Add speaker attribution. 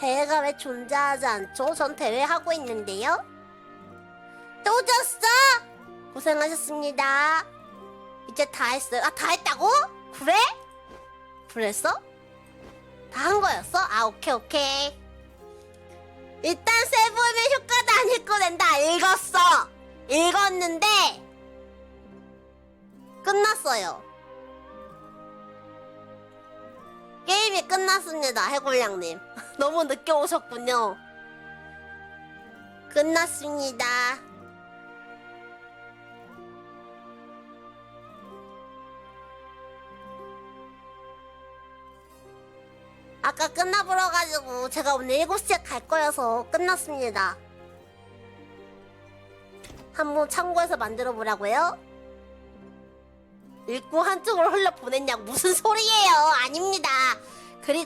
Speaker 1: 대회가 왜 존재하지 않죠? 전 대회 하고 있는데요. 또 졌어? 고생하셨습니다. 이제 다 했어요. 아, 다 했다고? 그래? 그랬어? 다 한 거였어? 아, 오케이, 오케이. 일단 세븐의 효과도 안 읽어낸다. 읽었어. 읽었는데 끝났어요. 게임이 끝났습니다. 해골량님. 너무 늦게 오셨군요. 끝났습니다. 아까 끝나버려가지고 제가 오늘 7시에 갈 거여서 끝났습니다. 한번 참고해서 만들어 보라고요? 읽고 한쪽으로 흘려 보냈냐고 무슨 소리예요?